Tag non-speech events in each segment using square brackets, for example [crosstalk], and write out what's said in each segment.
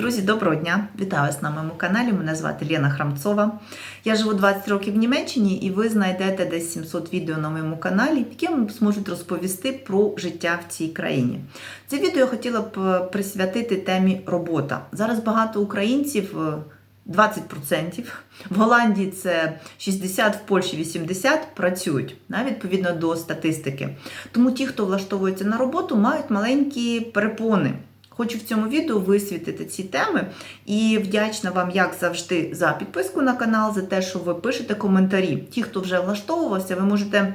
Друзі, доброго дня! Вітаю вас на моєму каналі. Мене звати Лена Храмцова. Я живу 20 років в Німеччині, і ви знайдете десь 700 відео на моєму каналі, які вам зможуть розповісти про життя в цій країні. Це відео я хотіла б е, присвятити темі робота. Зараз багато українців. е, 20%. В Голландії це 60%, в Польщі 80% працюють на відповідно до статистики. Тому ті, хто влаштовується на роботу, мають маленькі перепони. Хочу в цьому відео висвітити ці теми і вдячна вам, як завжди, за підписку на канал, за те, що ви пишете коментарі. Ті, хто вже влаштовувався, ви можете.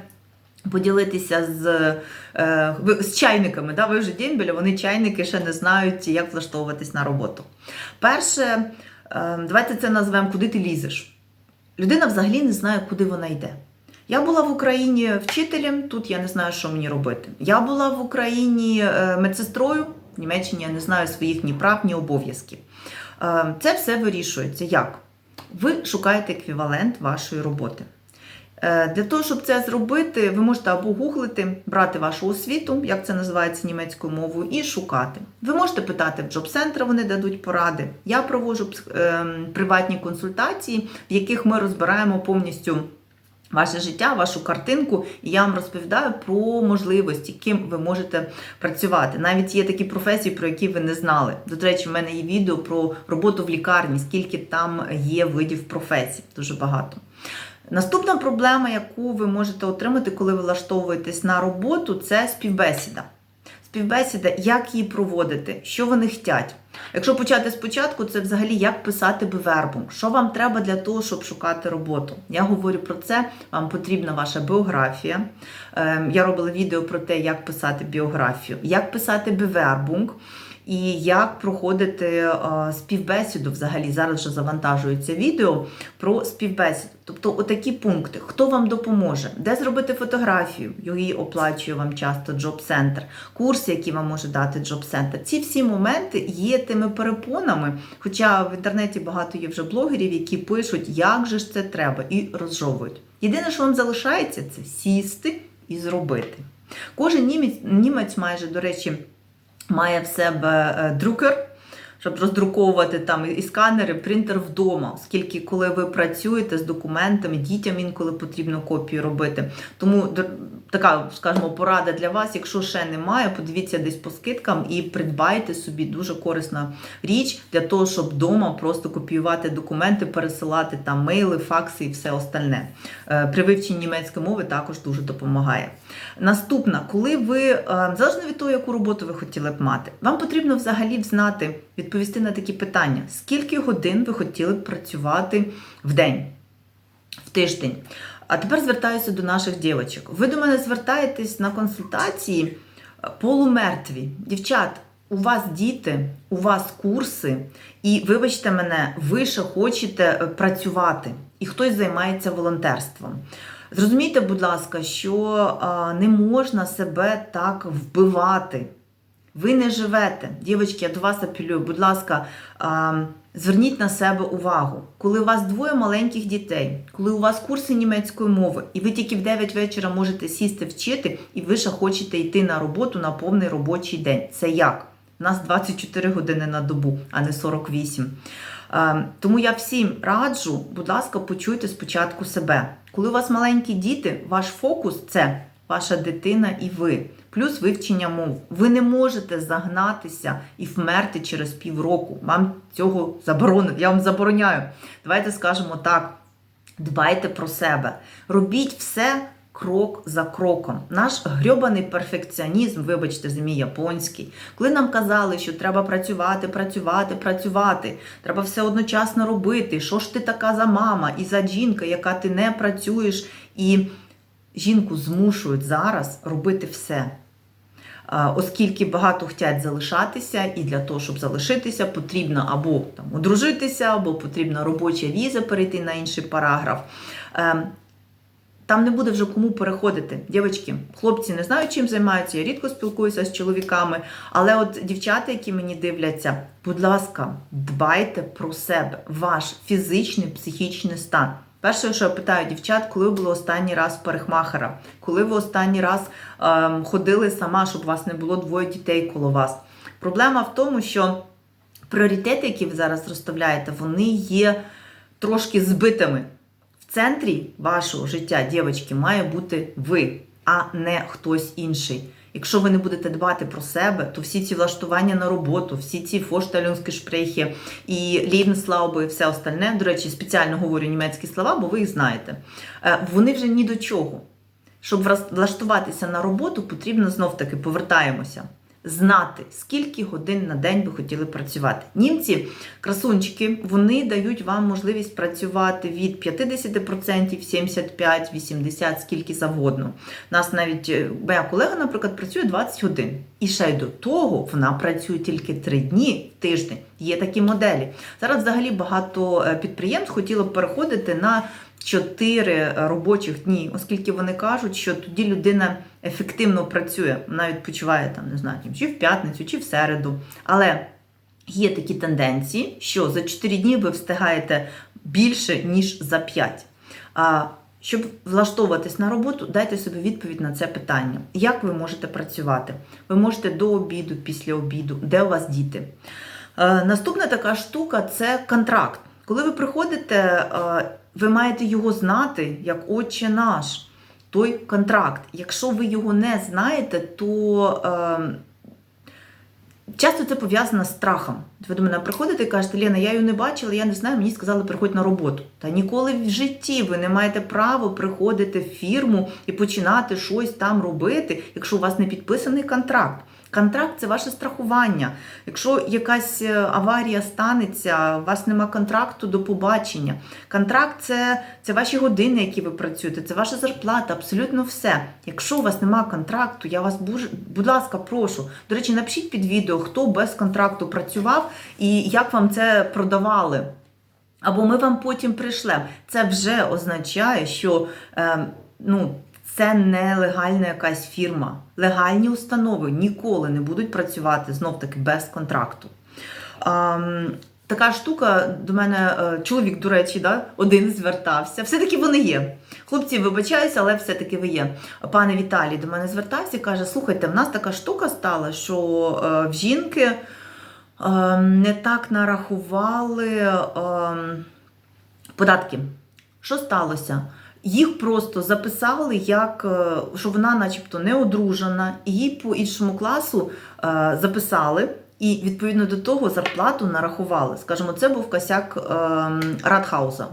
Поділитися з е, з чайниками, да? ви вже дембеля, вони чайники ще не знають, як влаштовуватись на роботу. Перше, е, давайте це назвемо Куди ти лізеш. Людина взагалі не знає, куди вона йде. Я була в Україні вчителем, тут я не знаю, що мені робити. Я була в Україні е, медсестрою, в Німеччині я не знаю своїх ні прав, ні обов'язків. Е, Це все вирішується. Як? Ви шукаєте еквівалент вашої роботи. Е, Для того, щоб це зробити, ви можете або гуглити, брати вашу освіту, як це називається німецькою мовою, і шукати. Ви можете питати в джоб-центри, вони дадуть поради. Я проводжу ем, приватні консультації, в яких ми розбираємо повністю. Ваше життя, вашу картинку, і я вам розповідаю про можливості, ким ви можете працювати. Навіть є такі професії, про які ви не знали. До речі, в мене є відео про роботу в лікарні, скільки там є видів професій, дуже багато. Наступна проблема, яку ви можете отримати, коли ви влаштовуєтесь на роботу, це співбесіда. Співбесіда, як її проводити, що вони хочуть. Якщо почати спочатку, це взагалі як писати бевербум, що вам треба для того, щоб шукати роботу. Я говорю про це, вам потрібна ваша біографія. Ем, Я робила відео про те, як писати біографію, як писати бевербунг. І як проходити е, співбесіду взагалі зараз вже завантажується відео про співбесіду. Тобто, отакі пункти, хто вам допоможе, де зробити фотографію, її оплачує вам часто джоб-центр, курси, які вам може дати джоб-центр. Ці всі моменти є тими перепонами. Хоча в інтернеті багато є вже блогерів, які пишуть, як же ж це треба, і розжовують. Єдине, що вам залишається, це сісти і зробити. Кожен німець, німець майже, до речі, має в себе е, друкер, щоб роздруковувати там і сканери, принтер вдома, оскільки коли ви працюєте з документами, дітям інколи потрібно копію робити. Тому така, скажімо, порада для вас, якщо ще немає, подивіться десь по скидкам і придбайте собі дуже корисна річ для того, щоб вдома просто копіювати документи, пересилати там мейли, факси і все остальне. Е, При вивченні німецької мови також дуже допомагає. Наступна, коли ви, е, залежно від того, яку роботу ви хотіли б мати, вам потрібно взагалі знати, відповісти на такі питання: скільки годин ви хотіли б працювати в день, в тиждень. А тепер звертаюся до наших дівчаток. Ви до мене звертаєтесь на консультації е, полумертві. Дівчат, у вас діти, у вас курси, і вибачте мене, ви ще хочете е, працювати, і хтось займається волонтерством. Зрозумійте, будь ласка, що а, не можна себе так вбивати. Ви не живете. Дівчатки, я до вас апелюю, будь ласка, зверніть на себе увагу. Коли у вас двоє маленьких дітей, коли у вас курси німецької мови, і ви тільки в 9 вечора можете сісти вчити, і ви ще хочете йти на роботу на повний робочий день. Це як? У нас 24 години на добу, а не 48. Е, Тому я всім раджу, будь ласка, почуйте спочатку себе. Коли у вас маленькі діти, ваш фокус це ваша дитина і ви, плюс вивчення мов. Ви не можете загнатися і вмерти через півроку. Вам цього заборонено. Я вам забороняю. Давайте скажемо так: дбайте про себе, робіть все. Крок за кроком. Наш грьобаний перфекціонізм, вибачте, за мій японський, коли нам казали, що треба працювати, працювати, працювати, треба все одночасно робити. Що ж ти така за мама і за жінка, яка ти не працюєш, і жінку змушують зараз робити все. Оскільки багато хочуть залишатися, і для того, щоб залишитися, потрібно або там одружитися, або потрібна робоча віза перейти на інший параграф. Ем, Там не буде вже кому переходити. Дівчатки, хлопці не знають, чим займаються. Я рідко спілкуюся з чоловіками. Але от дівчата, які мені дивляться, будь ласка, дбайте про себе, ваш фізичний, психічний стан. Перше, що я питаю дівчат, коли ви були останній раз парикмахера, коли ви останній раз ем, ходили сама, щоб у вас не було двоє дітей коло вас. Проблема в тому, що пріоритети, які ви зараз розставляєте, вони є трошки збитими. В центрі вашого життя, дівчатки, має бути ви, а не хтось інший. Якщо ви не будете дбати про себе, то всі ці влаштування на роботу, всі ці фоштальонські шпрехи і лівнслауби і все остальне, до речі, спеціально говорю німецькі слова, бо ви їх знаєте, е, вони вже ні до чого. Щоб влаштуватися на роботу, потрібно знов-таки повертаємося. Знати, скільки годин на день ви хотіли працювати. Німці, красунчики, вони дають вам можливість працювати від 50%, 75, 80, скільки завгодно. У нас навіть е, моя колега, наприклад, працює 20 годин. І ще й до того вона працює тільки 3 дні в тиждень. Є такі моделі. Зараз взагалі багато е, підприємств хотіло б переходити на 4 робочих дні, оскільки вони кажуть, що тоді людина ефективно працює, вона відпочиває там, не знаю, чи в п'ятницю, чи в середу. Але є такі тенденції, що за 4 дні ви встигаєте більше, ніж за 5. А щоб влаштовуватись на роботу, дайте собі відповідь на це питання. Як ви можете працювати? Ви можете до обіду, після обіду, де у вас діти? Е, Наступна така штука це контракт. Коли ви приходите, е, ви маєте його знати як отче наш, той контракт. Якщо ви його не знаєте, то е, часто це пов'язано з страхом. Ви до мене приходите і кажете, Лена, я її не бачила, я не знаю, мені сказали, приходь на роботу. Та ніколи в житті ви не маєте права приходити в фірму і починати щось там робити, якщо у вас не підписаний контракт. Контракт це ваше страхування. Якщо якась е, аварія станеться, у вас нема контракту до побачення. Контракт це, це ваші години, які ви працюєте, це ваша зарплата, абсолютно все. Якщо у вас нема контракту, я вас будь ласка, прошу. До речі, напишіть під відео, хто без контракту працював і як вам це продавали. Або ми вам потім прийшлемо. Це вже означає, що е, ну, це не легальна якась фірма. Легальні установи ніколи не будуть працювати знов-таки без контракту. Ем, така штука до мене е, чоловік, до речі, да, один звертався. Все-таки вони є. Хлопці, вибачаюся, але все-таки ви є. Пане Віталій до мене звертався і каже: слухайте, в нас така штука стала, що е, в жінки е, не так нарахували е, податки. Що сталося? Їх просто записали, як е, що вона, начебто, не одружена, і її по іншому класу е, записали, і відповідно до того зарплату нарахували. Скажімо, це був косяк е, Радхауза.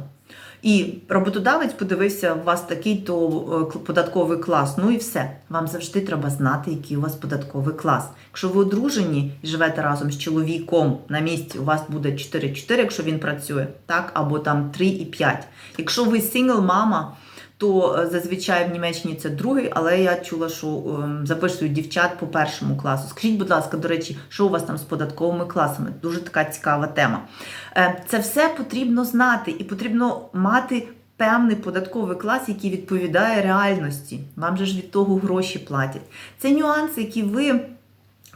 І роботодавець подивився, у вас такий то е, податковий клас. Ну і все. Вам завжди треба знати, який у вас податковий клас. Якщо ви одружені і живете разом з чоловіком на місці, у вас буде 4-4, якщо він працює, так, або там 3 і 5. Якщо ви сингл мама, то е, зазвичай в Німеччині це другий, але я чула, що ем, записують дівчат по першому класу. Скажіть, будь ласка, до речі, що у вас там з податковими класами? Дуже така цікава тема. Е, Це все потрібно знати і потрібно мати певний податковий клас, який відповідає реальності. Вам же ж від того гроші платять. Це нюанси, які ви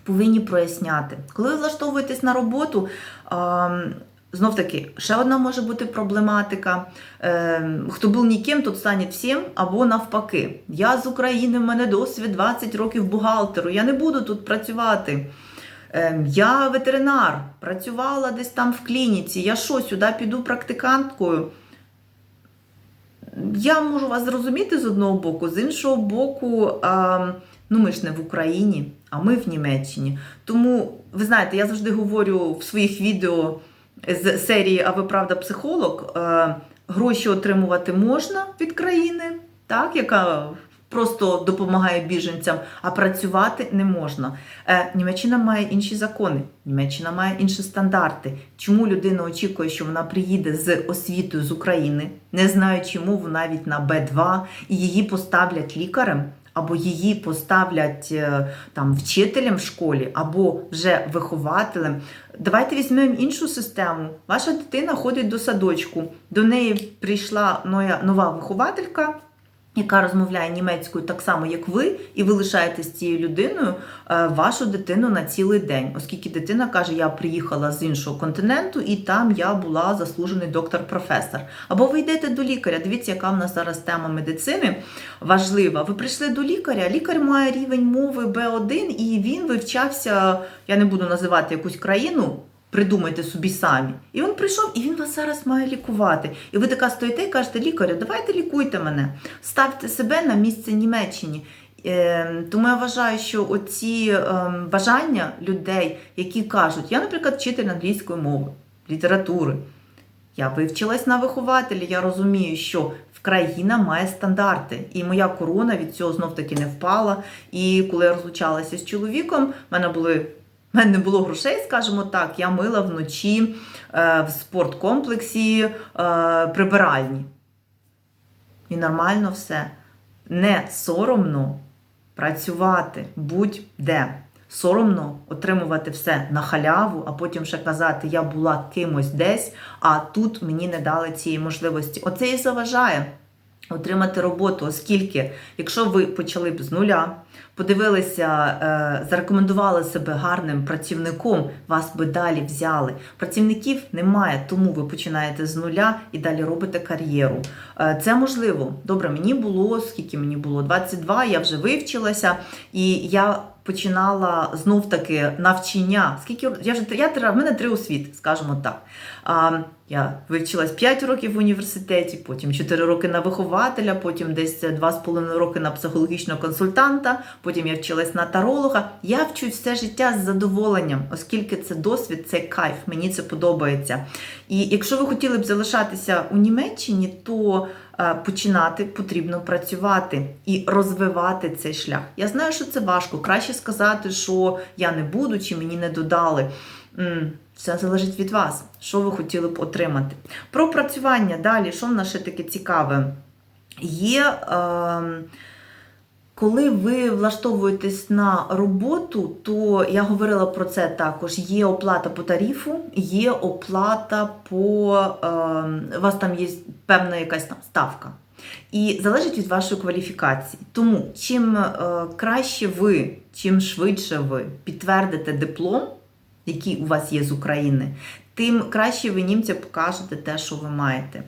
повинні проясняти. Коли ви влаштовуєтесь на роботу, ем, знов таки, ще одна може бути проблематика. Ем, Хто був ніким, тот стане всім, або навпаки. Я з України, в мене досвід 20 років бухгалтеру, я не буду тут працювати. Ем, Я ветеринар, працювала десь там в клініці. Я що, сюди піду практиканткою? Я можу вас зрозуміти з одного боку, з іншого боку, ну ми ж не в Україні, а ми в Німеччині. Тому, ви знаєте, я завжди говорю в своїх відео з серії А ви правда психолог, е, гроші отримувати можна від країни, так, яка просто допомагає біженцям, а працювати не можна. Е, Німеччина має інші закони, Німеччина має інші стандарти. Чому людина очікує, що вона приїде з освітою з України, не знаючи мову навіть на Б2, і її поставлять лікарем? Або її поставлять е, там вчителем в школі, або вже вихователем. Давайте візьмемо іншу систему. Ваша дитина ходить до садочку. До неї прийшла нова вихователька, яка розмовляє німецькою так само, як ви, і ви лишаєте з цією людиною е, вашу дитину на цілий день, оскільки дитина каже, я приїхала з іншого континенту, і там я була заслужений доктор-професор. Або ви йдете до лікаря. Дивіться, яка в нас зараз тема медицини важлива. Ви прийшли до лікаря, лікар має рівень мови Б1, і він вивчався, я не буду називати якусь країну. Придумайте собі самі. І він прийшов, і він вас зараз має лікувати. І ви така стоїте і кажете, лікарю, давайте лікуйте мене, ставте себе на місце Німеччині. Е, Тому я вважаю, що оці е, бажання людей, які кажуть, я, наприклад, вчитель англійської мови, літератури, я вивчилась на вихователі, я розумію, що країна має стандарти, і моя корона від цього знов таки не впала. І коли я розлучалася з чоловіком, в мене були. В мене не було грошей, скажімо так, я мила вночі е, в спорткомплексі е, прибиральні. І нормально все. Не соромно працювати будь-де. Соромно отримувати все на халяву, а потім ще казати, я була кимось десь, а тут мені не дали цієї можливості. Оце і заважає отримати роботу, оскільки, якщо ви почали б з нуля, подивилися, е, зарекомендували себе гарним працівником, вас би далі взяли. Працівників немає, тому ви починаєте з нуля і далі робите кар'єру. Е, Це можливо. Добре, мені було, скільки мені було? 22, я вже вивчилася, і я починала знов таки навчання. Скільки я вже я в мене три освіти, скажімо так. Я вивчилась 5 років в університеті, потім 4 роки на вихователя, потім десь 2,5 роки на психологічного консультанта, потім я вчилась на таролога. Я вчусь все життя з задоволенням, оскільки це досвід, це кайф, мені це подобається. І якщо ви хотіли б залишатися у Німеччині, то е, починати потрібно працювати і розвивати цей шлях. Я знаю, що це важко. Краще сказати, що я не буду чи мені не додали. Все залежить від вас, що ви хотіли б отримати. Про працювання далі, що в нас ще таке цікаве? Є, е, коли ви влаштовуєтесь на роботу, то я говорила про це також. Є оплата по тарифу, є оплата по е, у вас там є певна якась там ставка. І залежить від вашої кваліфікації. Тому чим е, краще ви, чим швидше ви підтвердите диплом, який у вас є з України, тим краще ви німцям покажете те, що ви маєте.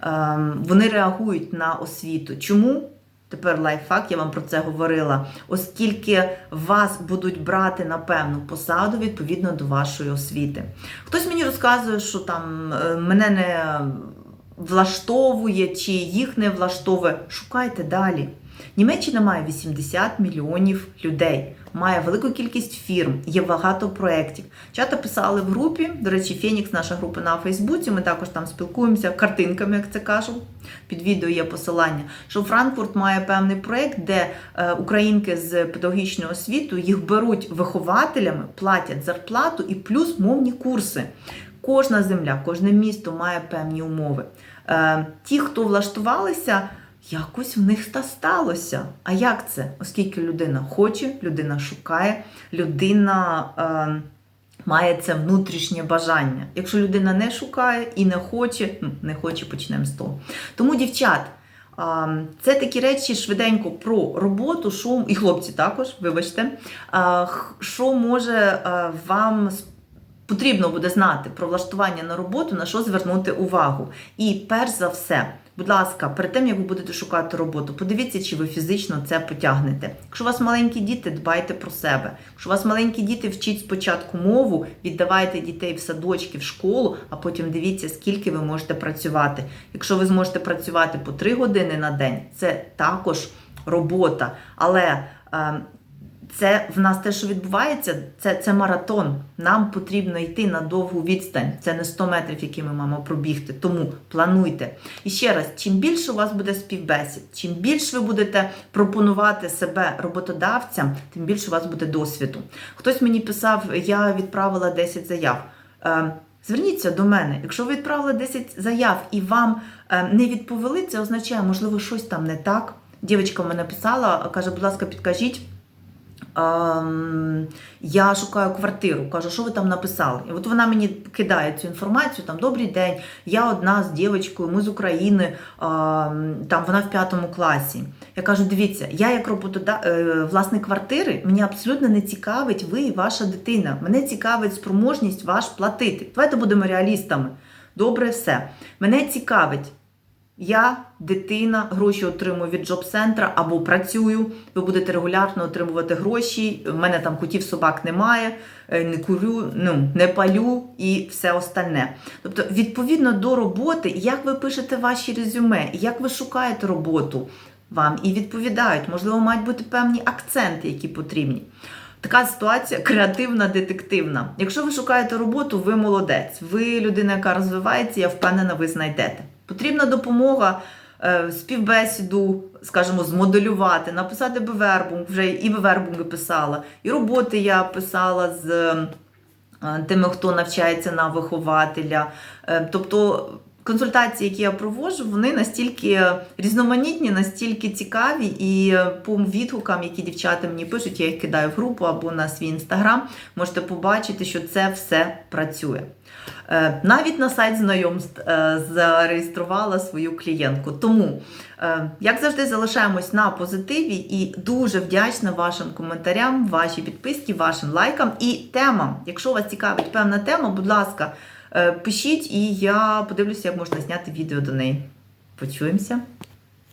Ем, Вони реагують на освіту. Чому? Тепер лайфхак, я вам про це говорила, оскільки вас будуть брати на певну посаду відповідно до вашої освіти. Хтось мені розказує, що там е, мене не влаштовує чи їх не влаштовує. Шукайте далі. Німеччина має 80 мільйонів людей, має велику кількість фірм, є багато проєктів. Чата писали в групі, до речі, Фенікс, наша група на Фейсбуці, ми також там спілкуємося картинками, як це кажу. Під відео є посилання, що Франкфурт має певний проєкт, де е, українки з педагогічного освіту їх беруть вихователями, платять зарплату і плюс мовні курси. Кожна земля, кожне місто має певні умови. Е, ті, хто влаштувалися, якось в них та сталося. А як це? Оскільки людина хоче, людина шукає, людина е, має це внутрішнє бажання. Якщо людина не шукає і не хоче, не хоче, почнемо з того. Тому, дівчат, е, це такі речі швиденько про роботу, що, і хлопці також, вибачте, е, що може е, вам потрібно буде знати про влаштування на роботу, на що звернути увагу. І перш за все, будь ласка, перед тим як ви будете шукати роботу, подивіться, чи ви фізично це потягнете. Якщо у вас маленькі діти, дбайте про себе. Якщо у вас маленькі діти, вчіть спочатку мову, віддавайте дітей в садочки, в школу, а потім дивіться, скільки ви можете працювати. Якщо ви зможете працювати по 3 години на день, це також робота. Але е, це в нас те, що відбувається, це це маратон. Нам потрібно йти на довгу відстань. Це не 100 метрів, які ми маємо пробігти. Тому плануйте. І ще раз, чим більше у вас буде співбесід, чим більше ви будете пропонувати себе роботодавцям, тим більше у вас буде досвіду. Хтось мені писав, я відправила 10 заяв. Е, Зверніться до мене. Якщо ви відправили 10 заяв і вам е, не відповіли, це означає, можливо, щось там не так. Дівчинка мене писала, каже, будь ласка, підкажіть. Я шукаю квартиру, кажу, що ви там написали? І от вона мені кидає цю інформацію, там добрий день, я одна з дівчинкою, ми з України, там вона в п'ятому класі. Я кажу, дивіться, я як роботода... Е, власник квартири, мені абсолютно не цікавить ви і ваша дитина. Мене цікавить спроможність ваш платити. Давайте будемо реалістами. Добре, все. Мене цікавить. Я, дитина, гроші отримую від джоб-центра або працюю. Ви будете регулярно отримувати гроші. У мене там котів собак немає, е, не курю, ну не палю і все остальне. Тобто, відповідно до роботи, як ви пишете ваші резюме, як ви шукаєте роботу, вам і відповідають. Можливо, мають бути певні акценти, які потрібні. Така ситуація [laughs] креативна, детективна. Якщо ви шукаєте роботу, ви молодець. Ви людина, яка розвивається, я впевнена, ви знайдете. Потрібна допомога, е, співбесіду, скажімо, змоделювати, написати бевербунг, вже і бевербунги писала, і роботи я писала з е, тими, хто навчається на вихователя. Е, Тобто консультації, які я проводжу, вони настільки різноманітні, настільки цікаві, і по відгукам, які дівчата мені пишуть, я їх кидаю в групу або на свій інстаграм, можете побачити, що це все працює. Е, Навіть на сайт знайомств е, зареєструвала свою клієнтку. Тому, е, як завжди, залишаємось на позитиві і дуже вдячна вашим коментарям, вашій підписці, вашим лайкам і темам. Якщо вас цікавить певна тема, будь ласка, пишіть, і я подивлюся, як можна зняти відео до неї. Почуємося.